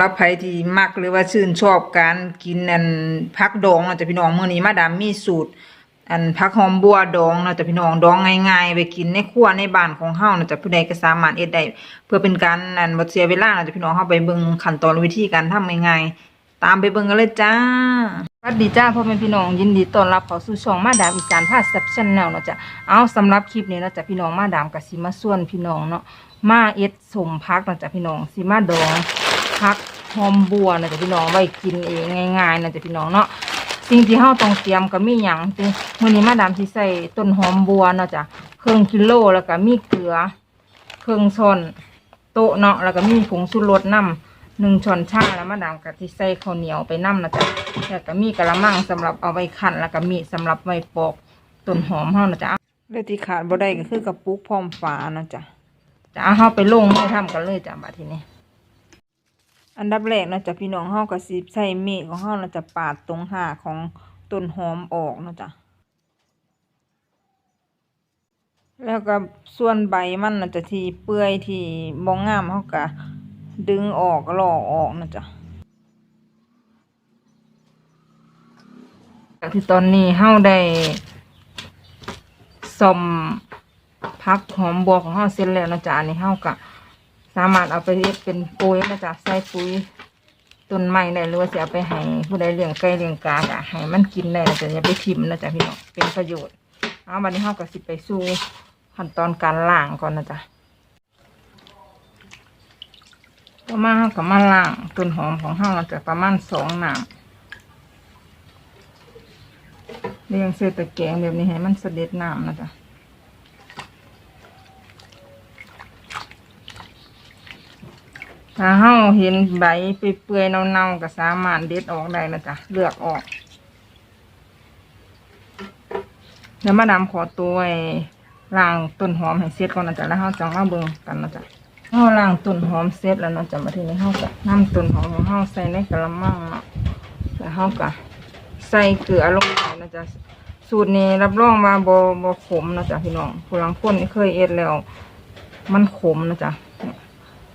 รับใครที่มักหรือว่าชื่นชอบการกินอันผักดองเนาะจ้ะพี่น้องมื้อนี้มาดามมีสูตร อันผักหอมบัวดองเนาะจ้ะพี่น้องดองง่ายๆ ไปกินในครัวในบ้านของเฮาเนาะจ้ะผู้ใดก็สามารถเฮ็ดได้เพื่อเป็นการอันบ่เสียเวลาเนาะจ้ะพี่น้องเฮาไปเบิ่งขั้นตอนวิธีการทำง่ายๆตามไปเบิ่งกันเลยจ้าสวัสดีจ้าพ่อแม่พี่น้องยินดีต้อนรับเข้าสู่ช่องมาดามอีสานพาแซ่บชาแนลเนาะจ้ะเอาสำหรับคลิปนี้เนาะจ้ะพี่น้องมาดามก็สิมาส่วนพี่น้องเนาะมาเอ็ดสมพักเนาะจ้ะพี่น้องสิมาดอง พักหอมบัวนะจ๊ะพี่น้องไว้กินเองง่ายๆนะจ๊ะพี่น้องเนาะสิ่งที่เฮาต้องเตรียมก็มีหยังติมื้อนี้มาดามสิใส่ต้นหอมบัวเนาะจ้ะครึ่งกิโลแล้วก็มีเกลือครึ่งช้อนโต๊ะเนาะแล้วก็มีผงชูรสน้ำหนึ่งช้อนชาแล้วมาดามก็สิใส่ข้าวเหนียวไปน้ำนะจ๊ะแล้วก็มีกะละมังสำหรับเอาไว้คั่นแล้วก็มีสำหรับไว้ปอกต้นหอมเฮานะจ๊ะเลยที่ขาดบ่ได้ก็คือกระปุกพร้อมฝานะจ๊ะจะเอาเฮาไปลงมือทำกันเลยจ้ะบัดทีนี้ อันดับแรกเนาะจะพี่น้องเฮาก็สิใช้มีดของเฮาเนาะจะปาดตรงหาของต้นหอมออกเนาะจ้ะแล้วก็ส่วนใบมันเนาะจะที่เปื่อยที่บ่งงามเฮาก็ดึงออกหลอกออกเนาะจ้ะที่ตอนนี้เฮาได้ซ่อมพักหอมบัวของเฮาเสร็จแล้วนะจ้ะอันนี้เฮาก็ สามารถเอาไปเฮ็ดเป็นปุ๋ยนะจ๊ะใส่ปุ๋ยต้นไม้ได้หรือว่าจะเอาไปให้ผู้ใดเลี้ยงไก่เลี้ยงกาก็ให้มันกินได้นะจ๊ะอย่าไปทิ่มนะจ๊ะพี่น้องเป็นประโยชน์เอาบัดนี้เฮาก็สิไปสู่ขั้นตอนการล้างก่อนนะจ๊ะต่อมาเฮาก็มาล้างต้นหอมของเฮาจะประมาณสองหน้ำเรียงเศษตะแกรงแบบนี้ให้มันเสด็จน้ำนะจ๊ะ ถ้าเฮาเห็นใบเปื่อยๆเน่าๆก็สามารถเด็ดออกได้นะจ๊ะเลือกออกเดี๋ยวมาดามขอตัวล้างต้นหอมให้เสร็จก่อนนะจ๊ะแล้วเฮาจังมาเบิ่งกันนะจ๊ะเฮาล้างต้นหอมเสร็จแล้วเนาะจ๊ะมาทีนี้เฮาก็นำต้นหอมของเฮาใส่ในกระมังเนาะแล้วเฮาก็ใส่เกลือลงไปนะจ๊ะสูตรนี้รับรองว่าบ่บ่ขมนะจ๊ะพี่น้องผู้ลังคนเคยเอ็ดแล้ว มันขมนะจ๊ะ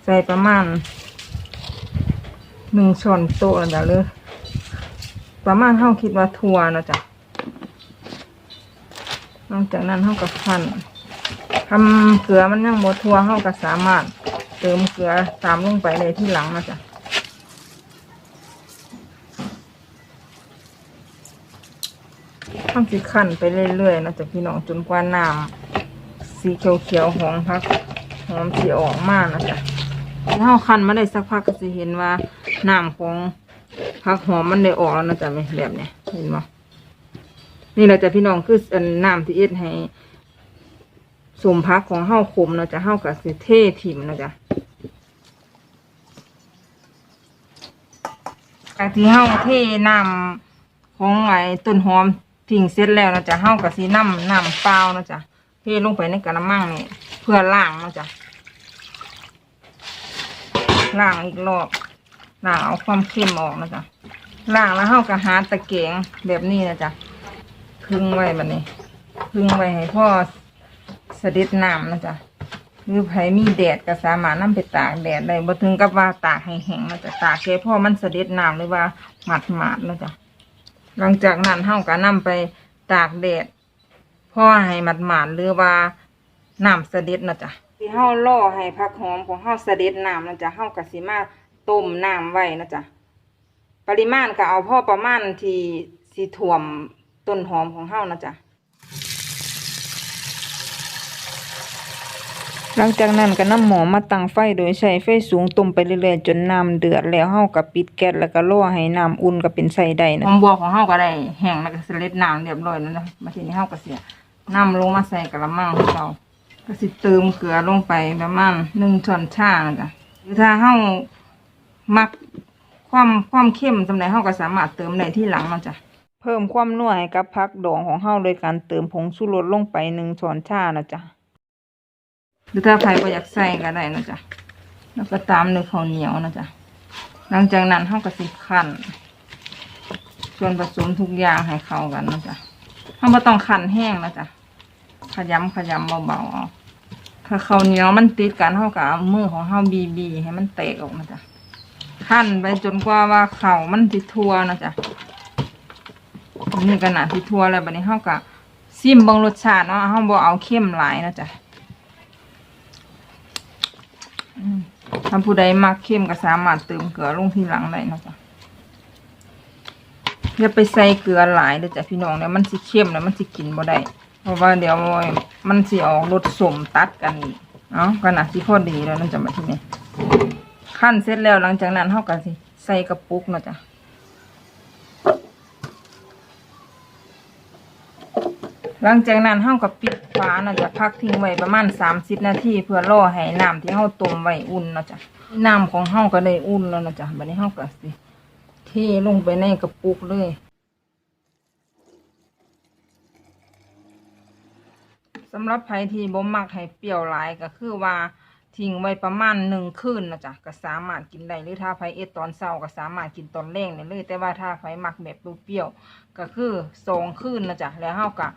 ใส่ประมาณหนึ่งช้อนโต๊ะนะจ๊ะเลยประมาณเท่าคิดว่าทัวนะจ๊ะหลังจากนั้นเท่ากับพันทำเกลือมันยังหมดทัวเท่ากับสามารถ เติมเกลือตามลงไปเลยที่หลังนะจ๊ะทำสิขั้นไปเรื่อยๆนะจ๊ะพี่น้องจนกว่าน้ำสีเขียวๆของพักหอมสีออกมากนะจ๊ะ ถ้าเราคั้นมาได้สักพักก็จะเห็นว่าน้ำของผักหอมมันได้ออกแล้วนะจ๊ะแบบเนี้ยเห็นไหมนี่แหละจ้ะพี่น้องคืออันน้ำที่เอ็ดให้สมพักของเฮาขมนะจ๊ะเฮากับสิเท่ถิ่มนะจ๊ะจากที่เฮาเท่น้ำของไอ้ต้นหอมทิ้งเสร็จแล้วนะจ๊ะเฮากับสีน้ำน้ำเปล่านะจ๊ะเทลงไปในกระมังนี่เพื่อล้างนะจ๊ะ ล้างอีกรอบล้างเอาความเค็มออกนะจ๊ะล้างแล้วเฮาก็หาตะเกียงแบบนี้นะจ๊ะพึ่งไว้แบบนี้พึ่งไว้ให้พ่อเสด็จน้ำนะจ๊ะหรือไผมีแดดก็สามารถนำไปตากแดดได้บ่ถึงกับว่าตากให้แห้งนะจ๊ะตากแค่พ่อมันเสด็จน้ำหรือว่าหมาดหมาดๆนะจ๊ะหลังจากนั้นเฮาก็นำไปตากแดดพ่อให้หมัดหมาดๆหรือว่าน้ำเสด็จนะจ๊ะ ที่เฮาล่อให้ผักหอมของเฮาเสด็จน้ำนะจ๊ะเฮาก็สิมาต้มน้ำไว้นะจ๊ะปริมาณก็เอาพ่อประมาณที่สิท่วมต้นหอมของเฮานะจ๊ะหลังจากนั้นก็นำหม้อมาตั้งไฟโดยใช้ไฟสูงต้มไปเรื่อยๆจนน้ำเดือดแล้วเฮาก็ปิดแก๊สแล้วก็รอให้น้ำอุ่นก็เป็นไส้ได้นะหอมบัวของเฮาก็ได้แห้งแล้วก็เสด็จน้ำเรียบร้อยแล้วนะมาทีนี้เฮาก็เสียน้ำลงมาใส่กระมังของเรา ก็สิเติมเกลือลงไปประมาณหนึ่งช้อนชาจ้ะหรือถ้าเฮามักความความเข้มสำหรับเฮาก็สามารถเติมได้ที่หลังเนะจ้ะเพิ่มความนัวให้กับผักดองของเฮาโดยการเติมผงชูรสลงไปหนึ่งช้อนชานะจ๊ะหรือถ้าใครบ่อยากใส่ก็ได้นะจ๊ะแล้วก็ตามด้วยข้าวเหนียวนะจ๊ะหลังจากนั้นเฮาก็สิคั่นส่วนผสมทุกอย่างให้เข้ากันนะจ๊ะเราไม่ต้องขันแห้งนะจ๊ะขยำขยำเบาๆเอา ถ้าข้าวเหนียวมันติดกันเท่ากับมือของเฮาบีบีให้มันแตกออกนะจ๊ะขั้นไปจนกว่าว่าเข่ามันสิทั่วนะจ๊ะนี่ก็น่าสิทั่วแล้วบัดนี้เฮาก็ซิมบิ่งรสชาติเนาะเฮาบ่เอาเข้มหลายนะจ๊ะถ้าผู้ใดมักเข้มก็สามารถเติมเกลือลงทีหลังได้นะจ๊ะอย่าไปใส่เกลือหลายเด้อจ้ะพี่น้องเนี่ยมันสิเข้มแล้วมันสิกินบ่ได้เพราะว่าเดี๋ยว มันสิออกรสสมตัดกันอีกเนาะก็น่าสิพอดีแล้วนั่นจะมาที่นี่ขั้นเสร็จแล้วหลังจากนั้นเท่ากันสิใส่กระปุกเนาะจ้ะหลังจากนั้นเท่ากับปิดฝาเนาะจะพักทิ้งไว้ประมาณสามสิบนาทีเพื่อรอให้น้ำที่เฮาต้มไว้อุ่นเนาะจ้ะน้ำของเฮาก็ได้อุ่นแล้วเนาะจ้ะบัดนี้เฮาก็สิเทลงไปในกระปุกเลยำหรับไผที่บ่มักให้เปรี้ยวหลายก็คือว่าทิ้งไว้ประมาณหนึ่งคืนนะจ๊ะก็สามารถกินได้หรือถ้าไผเอดตอนเช้าก็สามารถกินตอนแรงได้เลยแต่ว่าถ้าไผมักแบบเปรี้ยวก็คือสองคืนนะจ๊ะแล้วเฮาก็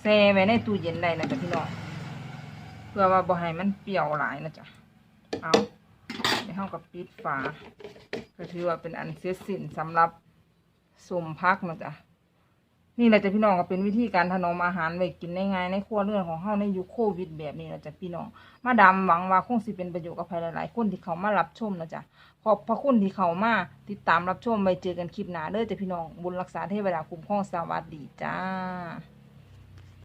แช่ไว้ในตู้เย็นได้นะจ๊ะพี่น้องเพื่อว่าบ่ให้มันเปรี้ยวหลายนะจ๊ะเอาเดี๋ยวเฮาก็ปิดฝาก็ถือว่าเป็นอันเสร็จสิ้นสำหรับสมพักนะจ๊ะ นี่แหละจะพี่น้องก็เป็นวิธีการถนอมอาหารไว้กินได้ง่ายในครัวเรือนของเฮาในยุคโควิดแบบนี้นะจ๊ะพี่น้อง มาดามหวังว่าคงสิเป็นประโยชน์กับใครหลายๆ คนที่เขามารับชมนะจ๊ะขอบพระคุณที่เขามาติดตามรับชมไปเจอกันคลิปหน้าเด้อจ้ะพี่น้องบุญรักษาเทวดาคุ้มครองสวัสดีจ้า